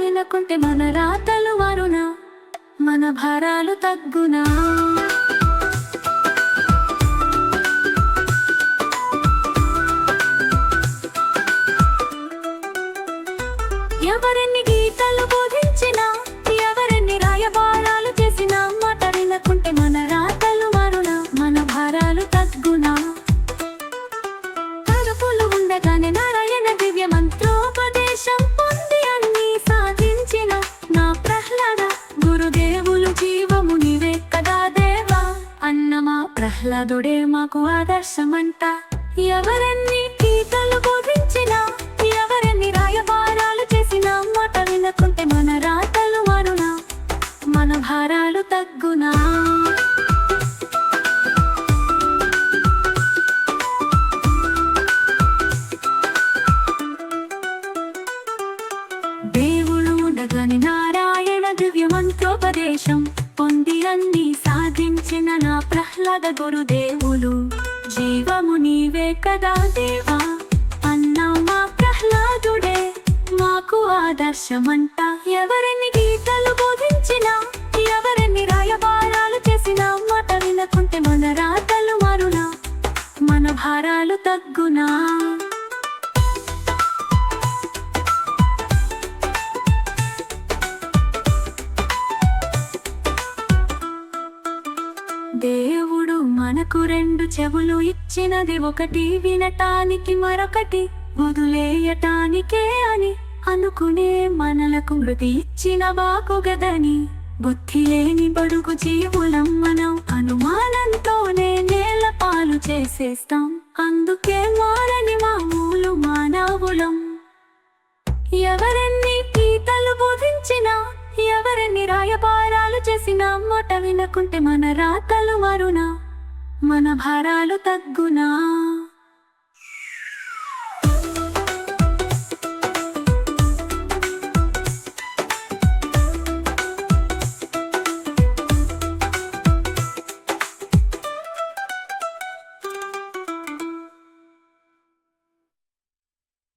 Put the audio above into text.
వినకుంటే మన రాతలు వరునా మన భారాలు తగ్గునా? ఎవరిని ప్రహ్లాదుడే మాకు ఆదర్శమంట. ఎవరన్ని గీతలు బోధించినా ఎవరన్ని రాయబారాలు చేసినా మాట వినకుంటే మన రాతలు మారునా మన భారాలు తగ్గునా? దేవుడు ఉండగాని నారాయణ దివ్యమంత్రోపదేశం పొంది అన్ని సాధించిన నా ప్రహ్లాద గురుదేవులు జీవము నీవే కదా దేవా. అన్న మా ప్రహ్లాదుడే మాకు ఆదర్శమంట. ఎవరిని గీతలు బోధించినా ఎవరిని రాయబారాలు చేసినా. మాట వినకుంటే మన రాతలు మారునా మన భారాలు తగ్గునా. దేవు మనకు రెండు చెవులు ఇచ్చినది ఒకటి వినటానికి మరొకటి వదిలేయటానికే అని అనుకునే మనలకు మృతి ఇచ్చిన బాకుగదని బుద్ధి లేని బడుగు జీవులం మనం అనుమానంతోనే నేల పాలు చేసేస్తాం. అందుకే మారని మామూలు మానవులం. ఎవరెన్ని గీతలు బోధించినా ఎవరెన్ని రాయబారాలు చేసినా మాట వినకుంటే మన రాతలు మరునా? మన భారాలు తగ్గునా?